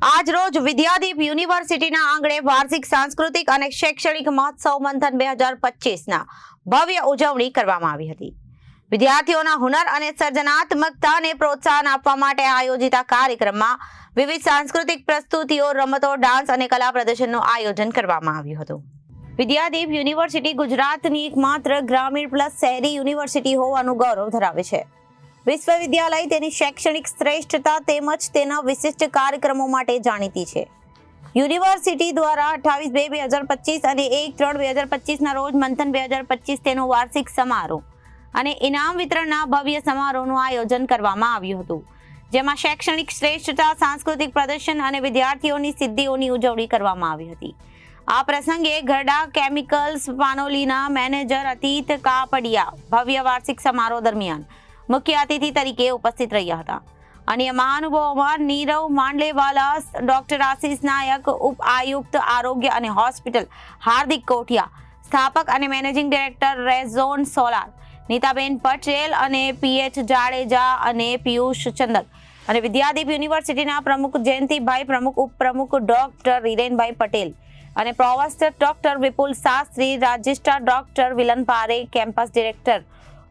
આજ રોજ વિદ્યાદીપ યુનિવર્સિટીના આંગણે વાર્ષિક સાંસ્કૃતિક અને શૈક્ષણિક મહોત્સવ મંથન બે હજાર પચીસના ભવ્ય ઉજવણી કરવામાં આવી હતી. વિદ્યાર્થીઓના હુનર અને સર્જનાત્મકતાને પ્રોત્સાહન આપવા માટે આયોજિત આ કાર્યક્રમમાં વિવિધ સાંસ્કૃતિક પ્રસ્તુતિઓ, રમતો, ડાન્સ અને કલા પ્રદર્શનનું આયોજન કરવામાં આવ્યું હતું. વિદ્યાદીપ યુનિવર્સિટી ગુજરાતની એકમાત્ર ગ્રામીણ પ્લસ શહેરી યુનિવર્સિટી હોવાનું ગૌરવ ધરાવે છે. વિશ્વવિદ્યાલય તેની શૈક્ષણિક શ્રેષ્ઠતા તેમજ તેના વિશિષ્ટ કાર્યક્રમો માટે જાણીતી છે. યુનિવર્સિટી દ્વારા અઠ્ઠાવીસ બે બે હજાર પચીસ અને એક ત્રણ બે હજાર પચીસના રોજ મંથન બે હજાર પચીસ તેનો વાર્ષિક સમારોહ અને ઇનામ વિતરણના ભવ્ય સમારોહનું આયોજન કરવામાં આવ્યું હતું. જેમાં શૈક્ષણિક શ્રેષ્ઠતા, સાંસ્કૃતિક પ્રદર્શન અને વિદ્યાર્થીઓની સિદ્ધિઓની ઉજવણી કરવામાં આવી હતી. આ પ્રસંગે ગરડા કેમિકલ્સ પાનોલીના મેનેજર અતીત કાપડિયા ભવ્ય વાર્ષિક સમારોહ દરમિયાન મુખ્ય અતિથિ તરીકે ઉપસ્થિત રહ્યા હતા. અન્ય મહાનુભાવોમાં નીરવ માંડલેવાલા, ડોક્ટર આશીષ નાયક, ઉપ આયુક્ત આરોગ્ય અને હોસ્પિટલ, હાર્દિક કોઠિયા, સ્થાપક અને managing director Rayzon solar, Nitaben Patel અને પીએચ જાડેજા અને પિયુષ ચંદક અને વિદ્યાદીપ યુનિવર્સિટીના પ્રમુખ જયંતિભાઈ પ્રમુખ, ઉપપ્રમુખ ડોક્ટર હિરેનભાઈ પટેલ અને પ્રોવેસ્ટર doctor Vipul Shastri registrar doctor villain પારે campus director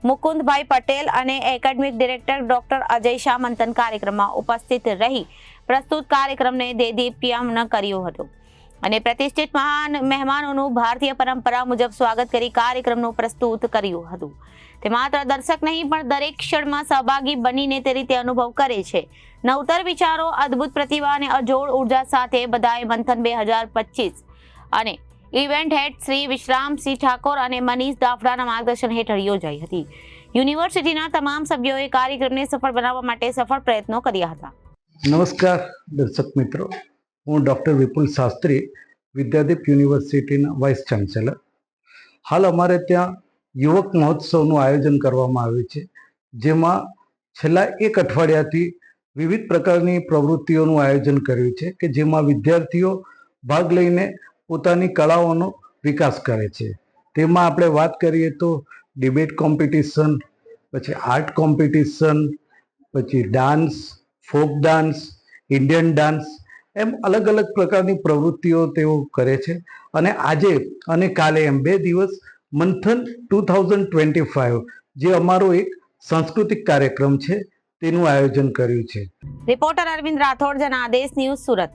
Mukundbhai Patel અને academic director doctor Ajay Shah Manthan કાર્યક્રમમાં ઉપસ્થિત રહી પ્રસ્તુત કાર્યક્રમને દેદીપ્યમન કર્યું હતું. અને પ્રતિષ્ઠિત મહાન મહેમાનોનું ભારતીય પરંપરા મુજબ સ્વાગત કરી કાર્યક્રમનું પ્રસ્તુત કર્યું હતું. તે માત્ર દર્શક નહીં, પણ દરેક ક્ષણમાં સહભાગી બનીને તે રીતે અનુભવ કરે છે. નવતર વિચારો, અદ્ભુત પ્રતિભા અને અજોડ ઊર્જા સાથે બધાએ મંથન બે હજાર પચીસ અને ઇવેન્ટ હેડ શ્રી વિશ્રામસિંહ ઠાકોર અને મનીષ દાફડાના માર્ગદર્શન હેઠળ યોજાઈ હતી. યુનિવર્સિટીના તમામ સભ્યોએ કાર્યક્રમને સફળ બનાવવા માટે સફળ પ્રયત્નો કર્યા હતા. નમસ્કાર, દર્શક મિત્રો. હું ડૉક્ટર વિપુલ શાસ્ત્રી, વિદ્યાદીપ યુનિવર્સિટીના વાઇસ ચાન્સેલર. હાલ અમારે ત્યાં યુવક મહોત્સવનું આયોજન કરવામાં આવ્યું છે, જેમાં છેલ્લા એક અઠવાડિયાથી વિવિધ પ્રકારની પ્રવૃત્તિઓનું આયોજન કર્યું છે, કે જેમાં વિદ્યાર્થીઓ ભાગ લઈને પોતાની કળાઓનો વિકાસ કરે છે. તેમાં આપણે વાત કરીએ તો ડિબેટ કોમ્પિટિશન પછી આર્ટ કોમ્પિટિશન પછી dance folk dance Indian dance એમ અલગ અલગ પ્રકારની પ્રવૃત્તિઓ તેઓ કરે છે. અને આજે અને કાલે એમ બે દિવસ મંથન ટુ થાઉઝન્ડ ટ્વેન્ટી ફાઇવ જે અમારો એક સાંસ્કૃતિક કાર્યક્રમ છે, તેનું આયોજન કર્યું છે. Reporter Arvind Rathod, Janadesh news Surat.